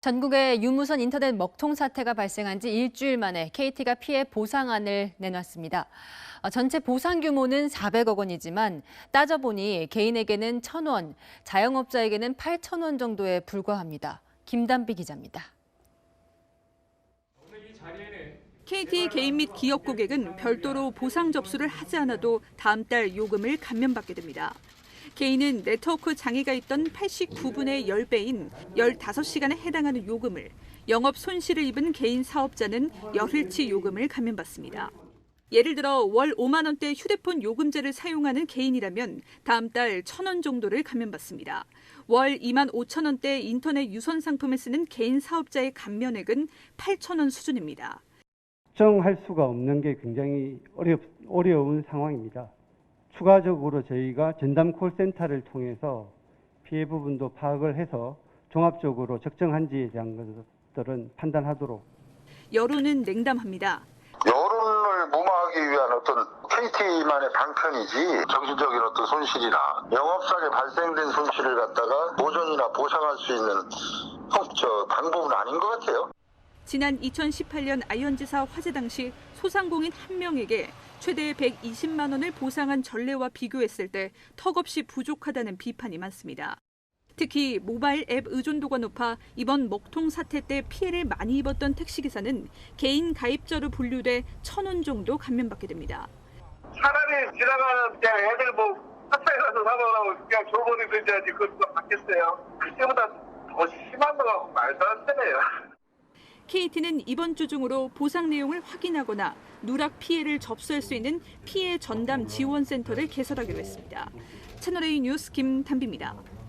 전국에 유무선 인터넷 먹통 사태가 발생한 지 일주일 만에 KT가 피해 보상안을 내놨습니다. 어, 전체 보상 규모는 400억 원이지만 따져보니 개인에게는 1,000원, 자영업자에게는 8,000원 정도에 불과합니다. 김단비 기자입니다. KT 개인 및 기업 고객은 별도로 보상 접수를 하지 않아도 다음 달 요금을 감면받게 됩니다. 개인은 네트워크 장애가 있던 89분의 10배인 15시간에 해당하는 요금을, 영업 손실을 입은 개인 사업자는 열흘치 요금을 감면받습니다. 예를 들어 월 5만 원대 휴대폰 요금제를 사용하는 개인이라면 다음 달 1,000원 정도를 감면받습니다. 월 2만 5천 원대 인터넷 유선 상품을 쓰는 개인 사업자의 감면액은 8천 원 수준입니다. 걱정할 수가 없는 게 굉장히 어렵, 어려운 상황입니다. 추가적으로 저희가 전담 콜센터를 통해서 피해 부분도 파악을 해서 종합적으로 적정한지에 대한 것들은 판단하도록 여론은 냉담합니다. 여론을 무마하기 위한 어떤 KT만의 방편이지 정신적인 어떤 손실이나 영업상에 발생된 손실을 갖다가 보전이나 보상할 수 있는 형- 저 방법은 아닌 것 같아요. 지난 2018년 아이언지사 화재 당시 소상공인 한 명에게 최대 120만 원을 보상한 전례와 비교했을 때 턱없이 부족하다는 비판이 많습니다. 특히 모바일 앱 의존도가 높아 이번 먹통 사태 때 피해를 많이 입었던 택시기사는 개인 가입자로 분류돼 천 원 정도 감면받게 됩니다. 차라리 지나가는 애들 뭐 파차에 가서 사먹으라고 그냥 줘버리든지 하지 그걸 받겠어요. 그때보다 더 심한 거가 말도 안 되네요. KT는 이번 주 중으로 보상 내용을 확인하거나 누락 피해를 접수할 수 있는 피해 전담 지원 센터를 개설하기로 했습니다. 채널A 뉴스 김담비입니다.